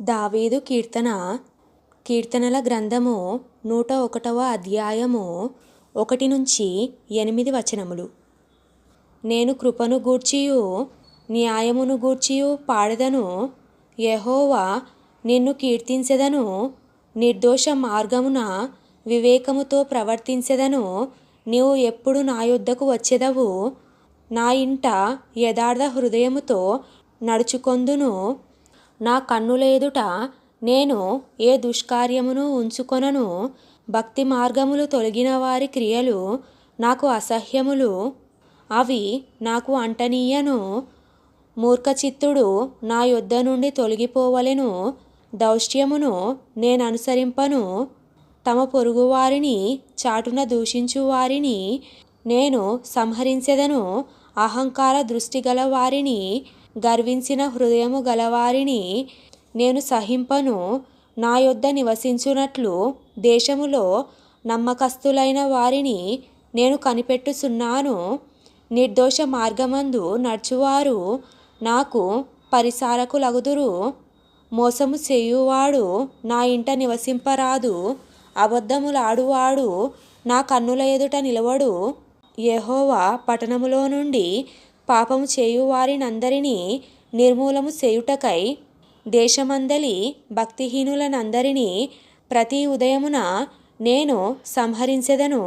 దావీదు కీర్తన కీర్తనల గ్రంథము నూట ఒకటవ అధ్యాయము ఒకటి నుంచి ఎనిమిది వచనములు. నేను కృపను గూర్చియు న్యాయమును గూర్చియు పాడెదను యహోవా నిన్ను కీర్తించెదను నిర్దోష మార్గమున వివేకముతో ప్రవర్తించెదను నీవు ఎప్పుడు నా యొద్దకు వచ్చేదవు నా ఇంట యథార్థ హృదయముతో నడుచుకొందును నా కన్నుల ఎదుట నేను ఏ దుష్కార్యమును ఉంచుకొనను? భక్తి మార్గములు తొలగిన వారి క్రియలు నాకు అసహ్యములు. అవి నాకు అంటనీయను. మూర్ఖచిత్తుడు నా యొద్ద నుండి తొలగిపోవలెను. దౌష్ట్యమును నేననుసరింపను తమ పొరుగువారిని చాటున దూషించు వారిని నేను సంహరించెదను. అహంకార దృష్టి గల వారిని గర్వించిన హృదయము గలవారిని నేను సహింపను. నా యొద్ద నివసించునట్లు దేశములో నమ్మకస్తులైన వారిని నేను కనిపెట్టుచున్నాను. నిర్దోష మార్గమందు నడుచువారు నాకు పరిచారకులగుదురు మోసము చేయువాడు నా ఇంట నివసింపరాదు. అబద్ధములాడువాడు నా కన్నుల ఎదుట నిలవడు. యహోవా పట్టణములో నుండి పాపము చేయువారినందరినీ నిర్మూలము చేయుటకై దేశమందలి భక్తిహీనులనందరినీ ప్రతి ఉదయమున నేను సంహరించెదను.